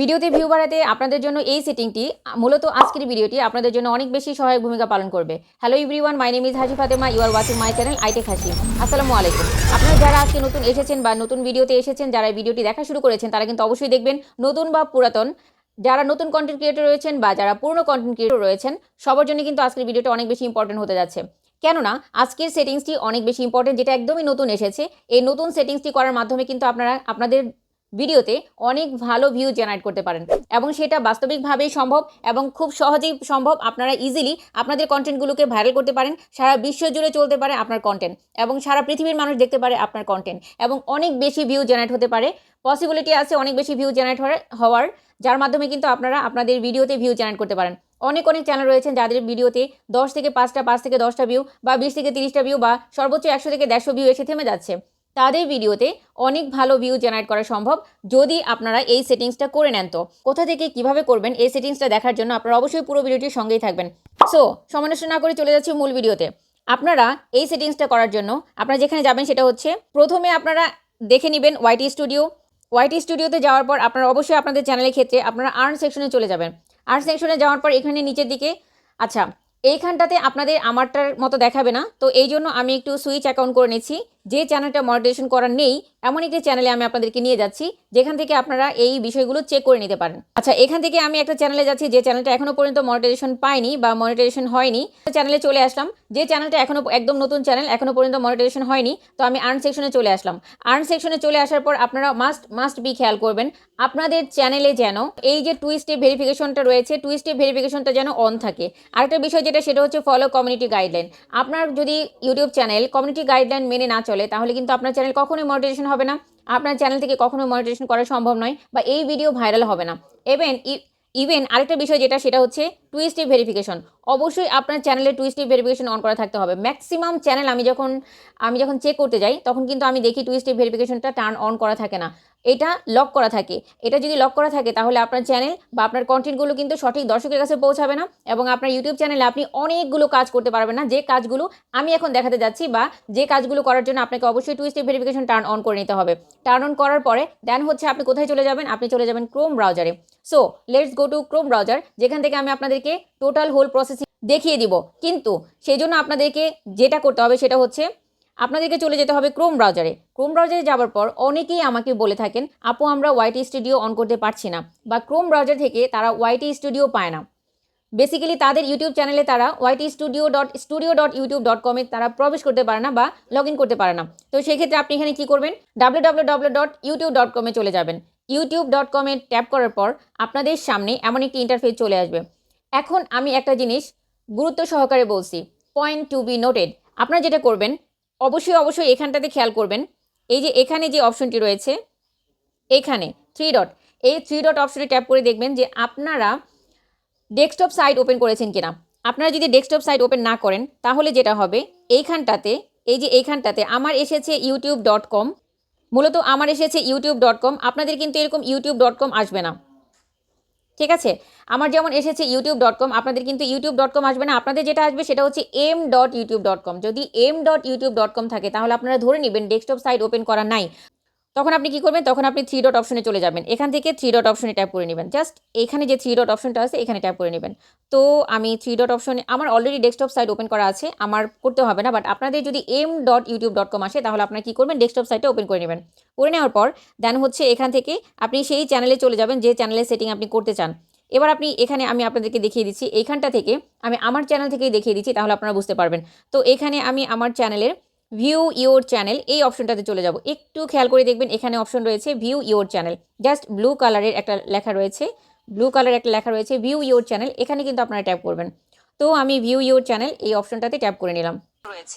ভিডিওতে ভিউ বাড়াতে আপনাদের জন্য এই সেটিংটি মূলত আজকের ভিডিওটি আপনাদের জন্য অনেক বেশি সহায়ক ভূমিকা পালন করবে। Hello everyone my name is Haji Fatema you are watching my channel iTech Hasi আসসালামু আলাইকুম। আপনারা যারা আজকে নতুন এসেছেন বা নতুন ভিডিওতে এসেছেন, যারা ভিডিওটি দেখা শুরু করেছেন, তারা কিন্তু অবশ্যই দেখবেন নতুন বা পুরাতন। যারা নতুন কন্টেন্ট ক্রিয়েটর রয়েছেন বা যারা পুরনো কন্টেন্ট ক্রিয়েটর রয়েছেন, সবার জন্য কিন্তু আজকের ভিডিওটা অনেক বেশি ইম্পর্টেন্ট হতে যাচ্ছে। কেননা, আজকের সেটিংসটি অনেক বেশি ইম্পর্টেন্ট যেটা একদমই নতুন এসেছে। এই নতুন সেটিংসটি করার মাধ্যমে কিন্তু আপনারা, আপনাদের ভিডিওতে অনেক ভালো ভিউ জেনারেট করতে পারেন। এবং সেটা বাস্তবিকভাবেই সম্ভব এবং খুব সহজেই সম্ভব আপনারা ইজিলি আপনাদের কন্টেন্টগুলোকে ভাইরাল করতে পারেন। সারা বিশ্ব জুড়ে চলতে পারে আপনার কন্টেন্ট এবং সারা পৃথিবীর মানুষ দেখতে পারে আপনার কন্টেন্ট এবং অনেক বেশি ভিউ জেনারেট হতে পারে। পসিবিলিটি আছে অনেক বেশি ভিউ জেনারেট হওয়ার যার মাধ্যমে কিন্তু আপনারা আপনাদের ভিডিওতে ভিউ জেনারেট করতে পারেন। অনেক অনেক চ্যানেল রয়েছেন যাদের ভিডিওতে দশ থেকে পাঁচটা, পাঁচ থেকে দশটা ভিউ বা বিশ থেকে তিরিশটা ভিউ বা সর্বোচ্চ একশো থেকে দেড়শো ভিউ এসে থেমে যাচ্ছে। তাদের ভিডিওতে অনেক ভালো ভিউ জেনারেট করা সম্ভব যদি আপনারা এই সেটিংসটা করে নেন তো। কোথা থেকে কীভাবে করবেন এই সেটিংসটা দেখার জন্য আপনারা অবশ্যই পুরো ভিডিওটির সঙ্গেই থাকবেন। সো সমালোচনা না করে চলে যাচ্ছি মূল ভিডিওতে। আপনারা এই সেটিংসটা করার জন্য আপনারা যেখানে যাবেন সেটা হচ্ছে প্রথমে আপনারা দেখে নেবেন ওয়াইটি স্টুডিও ওয়াইটি স্টুডিওতে যাওয়ার পর আপনারা অবশ্যই আপনাদের চ্যানেলের ক্ষেত্রে আপনারা আর্ন সেকশনে চলে যাবেন। আর্ন সেকশনে যাওয়ার পর এখানে নিচের দিকে আচ্ছা এইখানটাতে আপনাদের আমারটার মতো দেখাবে না। তো এই জন্য আমি একটু সুইচ অ্যাকাউন্ট করে নিচ্ছি। যে চ্যানেলটা মনিটাইজেশন করার নেই, এমন একটি চ্যানেলে আমি আপনাদেরকে নিয়ে যাচ্ছি, যেখান থেকে আপনারা এই বিষয়গুলো চেক করে নিতে পারেন। আচ্ছা এখান থেকে আমি একটা চ্যানেলে যাচ্ছি, যে চ্যানেলটা এখনও পর্যন্ত মনিটাইজেশন পায়নি বা মনিটাইজেশন হয়নি চ্যানেলে চলে আসলাম। যে চ্যানেলটা এখনও, একদম নতুন চ্যানেল এখনও পর্যন্ত মনিটাইজেশন হয়নি, তো আমি আর্ন সেকশনে চলে আসলাম। আর্ন সেকশনে চলে আসার পর আপনারা মাস্ট মাস্ট বি খেয়াল করবেন, আপনাদের চ্যানেলে যেন এই যে টু স্টেপ ভেরিফিকেশনটা রয়েছে টু স্টেপ ভেরিফিকেশনটা যেন অন থাকে। আরেকটা বিষয় যেটা, সেটা হচ্ছে ফলো কমিউনিটি গাইডলাইন আপনার যদি ইউটিউব চ্যানেল কমিউনিটি গাইডলাইন মেনে না চলে তাহলে কিন্তু আপনার চ্যানেল কখনোই মনিটাইজেশন হবে না। আপনার চ্যানেল থেকে কখনোই মনিটাইজেশন করা সম্ভব নয় বা এই ভিডিও ভাইরাল হবে না। ইভেন ইভেন আরেকটা বিষয় যেটা, সেটা হচ্ছে টু স্টেপ ভেরিফিকেশন অবশ্যই আপনার চ্যানেলে টু স্টেপ ভেরিফিকেশন অন করা থাকতে হবে। ম্যাক্সিমাম চ্যানেল আমি যখন আমি যখন চেক করতে যাই, তখন কিন্তু আমি দেখি টু স্টেপ ভেরিফিকেশনটা টার্ন অন করা থাকে না। এটা লক করা থাকে। এটা যদি লক করা থাকে, তাহলে আপনার চ্যানেল বা আপনার কন্টেন্টগুলো কিন্তু সঠিক দর্শকের কাছে পৌঁছাবে না এবং আপনার ইউটিউব চ্যানেলে আপনি অনেকগুলো কাজ করতে পারবেন না। যে কাজগুলো আমি এখন দেখাতে যাচ্ছি বা যে কাজগুলো করার জন্য আপনাকে অবশ্যই two step verification turn on করে নিতে হবে। টার্ন অন করার পরে দেন হচ্ছে আপনি কোথায় চলে যাবেন? আপনি চলে যাবেন ক্রোম ব্রাউজারে so let's go to Chrome browser যেখান থেকে আমি আপনাদেরকে টোটাল হোল প্রসেসিং দেখিয়ে দিব। কিন্তু সেই জন্য আপনাদেরকে যেটা করতে হবে সেটা হচ্ছে আপনাদেরকে চলে যেতে হবে ক্রোম ব্রাউজারে ক্রোম ব্রাউজারে যাওয়ার পর অনেকেই আমাকে বলে থাকেন, আপু, আমরা ওয়াইটি স্টুডিও অন করতে পারছি না। বা ক্রোম ব্রাউজার থেকে তারা ওয়াইটি স্টুডিও পায় না। বেসিক্যালি তাদের ইউটিউব চ্যানেলে তারা YT studio dot studio dot YouTube dot কমে তারা প্রবেশ করতে পারে না বা লগ ইন করতে পারে না। তো সেক্ষেত্রে আপনি এখানে কী করবেন? W W W dot YouTube dot কমে চলে যাবেন। ইউটিউব ডট কমে ট্যাপ করার পর আপনাদের সামনে এমন একটি ইন্টারফেস চলে আসবে। এখন আমি একটা জিনিস গুরুত্ব সহকারে বলছি। পয়েন্ট টু বি নোটেড আপনারা যেটা করবেন, অবশ্যই অবশ্যই এখানটাতে খেয়াল করবেন। এই যে এখানে যে অপশনটি রয়েছে, এখানে থ্রি ডট এই থ্রি ডট অপশনে ট্যাপ করে দেখবেন যে আপনারা ডেস্কটপ সাইট ওপেন করেছেন কিনা। আপনারা যদি ডেস্কটপ সাইট ওপেন না করেন, তাহলে যেটা হবে, এইখানটাতে, এই যে এইখানটাতে আমার এসেছে ইউটিউব ডট কম মূলত আমার এসেছে ইউটিউব ডট কম আপনাদের কিন্তু এরকম ইউটিউব ডট কম আসবে না। ঠিক আছে? আমার যেমন এসেছে ইউটিউব ডট কম আপনাদের কিন্তু ইউটিউব ডট কম আসবে না। আপনাদের যেটা আসবে সেটা হচ্ছে M dot YouTube dot com যদি M dot YouTube dot com থাকে, তাহলে আপনারা ধরে নেবেন ডেস্কটপ সাইট ওপেন করা নাই। তখন আপনি কী করবেন? তখন আপনি থ্রি ডট অপশনে চলে যাবেন। এখান থেকে থ্রি ডট অপশনে ট্যাপ করে নেবেন। জাস্ট এখানে যে থ্রি ডট অপশনটা আছে, এখানে ট্যাপ করে নেবেন। তো আমি থ্রি ডট অপশনে আমার অলরেডি ডেস্কটপ সাইট ওপেন করা আছে, আমার করতে হবে না বাট আপনাদের যদি M dot YouTube dot com আসে, তাহলে আপনারা কী করবেন? ডেস্কটপ সাইটটা ওপেন করে নেবেন। করে নেওয়ার পর দেন হচ্ছে এখান থেকে আপনি সেই চ্যানেলে চলে যাবেন, যে চ্যানেলের সেটিং আপনি করতে চান। এবার আপনি এখানে আমি আপনাদেরকে দেখিয়ে দিচ্ছি এইখানটা থেকে আমি আমার চ্যানেল থেকেই দেখিয়ে দিচ্ছি, তাহলে আপনারা বুঝতে পারবেন। তো এখানে আমি আমার চ্যানেলের ভিউ ইওর চ্যানেল এই অপশনটাতে চলে যাব। একটু খেয়াল করে দেখবেন এখানে অপশন রয়েছে view your channel just blue কালারের একটা লেখা রয়েছে। ব্লু কালারের একটা লেখা রয়েছে ভিউ ইওর চ্যানেল এখানে কিন্তু আপনারা ট্যাপ করবেন। তো আমি ভিউ ইওর চ্যানেল এই অপশনটাতে ট্যাপ করে নিলাম।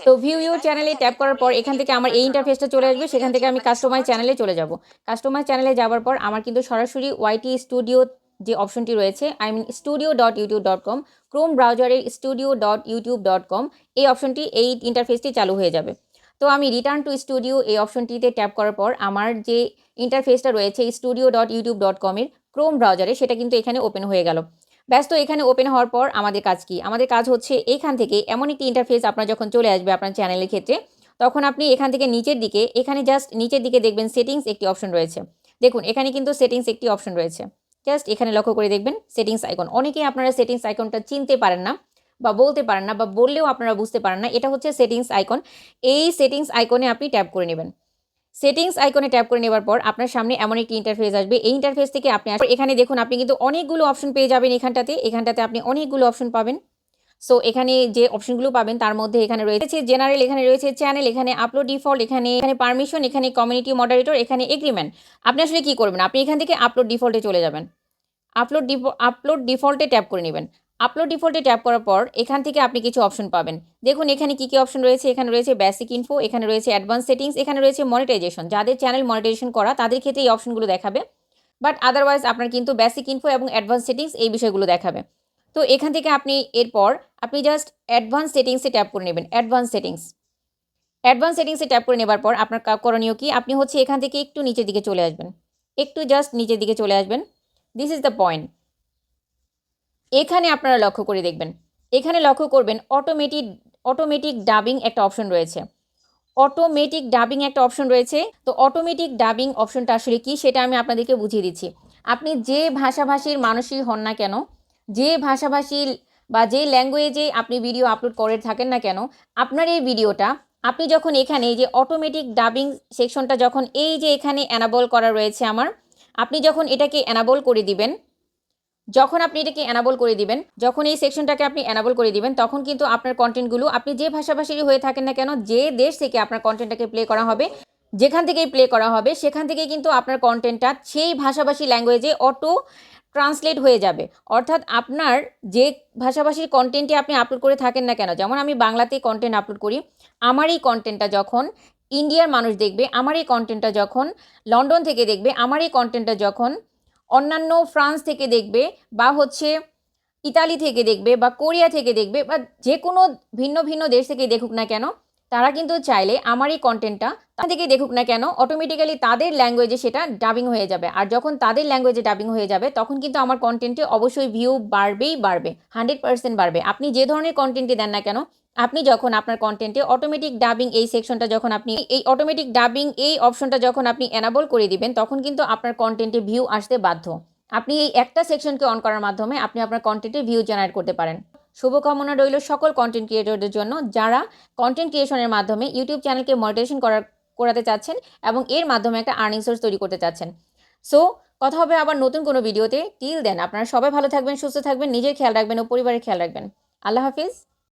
তো ভিউ ইউর চ্যানেলে ট্যাপ করার পর এখান থেকে আমার এই ইন্টারফেসটা চলে আসবে। সেখান থেকে আমি কাস্টমাইজ চ্যানেলে চলে যাব। কাস্টমাইজ চ্যানেলে যাওয়ার পর আমার কিন্তু সরাসরি ওয়াইটি স্টুডিও যে অপশনটি রয়েছে I mean studio dot YouTube dot com Chrome ব্রাউজারের studio dot YouTube dot com এই অপশনটি, এই ইন্টারফেসটি চালু হয়ে যাবে। তো আমি রিটার্ন টু স্টুডিও এই অপশনটিতে ট্যাপ করার পর আমার যে ইন্টারফেসটা রয়েছে স্টুডিও ডট ইউটিউব ডট কমের ক্রোম ব্রাউজারে সেটা কিন্তু এখানে ওপেন হয়ে গেল। ব্যস্ত এখানে ওপেন হওয়ার পর আমাদের কাজ কি? আমাদের কাজ হচ্ছে এখান থেকে এমন একটি ইন্টারফেস আপনার যখন চলে আসবে আপনার চ্যানেলের ক্ষেত্রে, তখন আপনি এখান থেকে নিচের দিকে, এখানে জাস্ট নিচের দিকে দেখবেন সেটিংস একটি অপশন রয়েছে। দেখুন, এখানে কিন্তু সেটিংস একটি অপশন রয়েছে। জাস্ট এখানে লক্ষ্য করে দেখবেন সেটিংস আইকন অনেকেই আপনারা সেটিংস আইকনটা চিনতে পারেন না বা বলতে পারেন না বা বললেও আপনারা বুঝতে পারেন না। এটা হচ্ছে সেটিংস আইকন এই সেটিংস আইকনে আপনি ট্যাপ করে নেবেন। সেটিংস আইকনে ট্যাপ করে নেওয়ার পর আপনার সামনে এমন একটি ইন্টারফেস আসবে। এই ইন্টারফেস থেকে আপনি এখানে দেখুন আপনি কিন্তু অনেকগুলো অপশন পেয়ে যাবেন এখানটাতে। এখানটাতে আপনি অনেকগুলো অপশন পাবেন। সো এখানে যে অপশনগুলো পাবেন, তার মধ্যে এখানে রয়েছে জেনারেল এখানে রয়েছে চ্যানেল এখানে আপলোড ডিফল্ট এখানে এখানে পারমিশন এখানে কমিউনিটি মডারেটর এখানে এগ্রিমেন্ট আপনি আসলে কি করবেন? আপনি এখান থেকে আপলোড ডিফল্টে চলে যাবেন। আপলোড ডিফ আপলোড ডিফল্টে ট্যাপ করে নেবেন। আপলোড ডিফল্টে ট্যাপ করার পর, এখান থেকে আপনি কিছু অপশন পাবেন। দেখুন, এখানে কি কি অপশন রয়েছে? এখানে রয়েছে বেসিক ইনফো এখানে রয়েছে অ্যাডভান্স সেটিংস এখানে রয়েছে মনিটাইজেশন যাদের চ্যানেল মনিটাইজেশন করা, তাদের ক্ষেত্রে এই অপশনগুলো দেখাবে। বাট আদারওয়াইজ আপনার কিন্তু বেসিক ইনফো এবং অ্যাডভান্স সেটিংস এই বিষয়গুলো দেখাবে। তো এখান থেকে আপনি এরপর আপনি জাস্ট অ্যাডভান্স সেটিংসে ট্যাপ করে নেবেন অ্যাডভান্স সেটিংস অ্যাডভান্স সেটিংসে ট্যাপ করে নেবার পর আপনার করণীয় কি? আপনি হচ্ছে এখান থেকে একটু নিচের দিকে চলে আসবেন। একটু জাস্ট নিচের দিকে চলে আসবেন। দিস ইজ দ্য পয়েন্ট এখানে আপনারা লক্ষ্য করে দেখবেন। এখানে লক্ষ্য করবেন অটোমেটিক অটোমেটিক ডাবিং একটা অপশন রয়েছে। অটোমেটিক ডাবিং একটা অপশন রয়েছে। তো অটোমেটিক ডাবিং অপশনটা আসলে কি? সেটা আমি আপনাদেরকে বুঝিয়ে দিচ্ছি। আপনি যে ভাষাভাষীর মানুষই হন না কেন যে ভাষাভাষী বা যে ল্যাঙ্গুয়েজে আপনি ভিডিও আপলোড করে থাকেন না কেন, আপনার এই ভিডিওটা আপনি যখন এখানে এই যে অটোমেটিক ডাবিং সেকশনটা যখন এই যে এখানে অ্যানাবল করা রয়েছে আমার, আপনি যখন এটাকে অ্যানাবল করে দিবেন, যখন আপনি এটাকে অ্যানাবল করে দিবেন, যখন এই সেকশনটাকে আপনি অ্যানাবল করে দিবেন, তখন কিন্তু আপনার কন্টেন্টগুলো আপনি যে ভাষাভাষীরই হয়ে থাকেন না কেন, যে দেশ থেকে আপনার কন্টেন্টটাকে প্লে করা হবে, যেখান থেকেই প্লে করা হবে, সেখান থেকে কিন্তু আপনার কন্টেন্টটা সেই ভাষাভাষী ল্যাঙ্গুয়েজে অটো ট্রান্সলেট হয়ে যাবে। অর্থাৎ আপনার যে ভাষাভাষীর কন্টেন্টে আপনি আপলোড করে থাকেন না কেন, যেমন আমি বাংলাতে কন্টেন্ট আপলোড করি, আমার এই কন্টেন্টটা যখন ইন্ডিয়ার মানুষ দেখবে, আমার এই কন্টেন্টটা যখন লন্ডন থেকে দেখবে, আমার এই কন্টেন্টটা যখন অন্যান্য ফ্রান্স থেকে দেখবে, বা হচ্ছে ইতালি থেকে দেখবে, বা কোরিয়া থেকে দেখবে, বা যে কোনো ভিন্ন ভিন্ন দেশ থেকে দেখুক না কেন তারা কিন্তু চাইলে আমার এই কন্টেন্টটা থেকে দেখুক না কেন অটোমেটিক্যালি তাদের ল্যাঙ্গুয়েজে সেটা ডাবিং হয়ে যাবে। আর যখন তাদের ল্যাঙ্গুয়েজে ডাবিং হয়ে যাবে, তখন কিন্তু আমার কন্টেন্টে অবশ্যই ভিউ বাড়বেই বাড়বে হান্ড্রেড পার্সেন্ট বাড়বে। আপনি যে ধরনের কন্টেন্টই দেন না কেন, আপনি যখন আপনার কন্টেন্টে অটোমেটিক ডাবিং এই সেকশনটা যখন আপনি, এই অটোমেটিক ডাবিং এই অপশনটা যখন আপনি এনাবল করে দিবেন, তখন কিন্তু আপনার কন্টেন্টে ভিউ আসতে বাধ্য। আপনি এই একটা সেকশনকে অন করার মাধ্যমে আপনি আপনার কন্টেন্টে ভিউ জেনারেট করতে পারেন। শুভকামনা রইল সকল কন্টেন্ট ক্রিয়েটরদের জন্য। যারা কন্টেন্ট ক্রিয়েশনের মাধ্যমে ইউটিউব চ্যানেলকে মনিটাইজেশন করার, করাতে চাচ্ছেন এবং এর মাধ্যমে একটা আর্নিং সোর্স তৈরি করতে চাচ্ছেন। সো কথা হবে আবার নতুন কোনো ভিডিওতে টিল দেন আপনারা সবাই ভালো থাকবেন, সুস্থ থাকবেন, নিজের খেয়াল রাখবেন ও পরিবারের খেয়াল রাখবেন। আল্লাহ হাফিজ।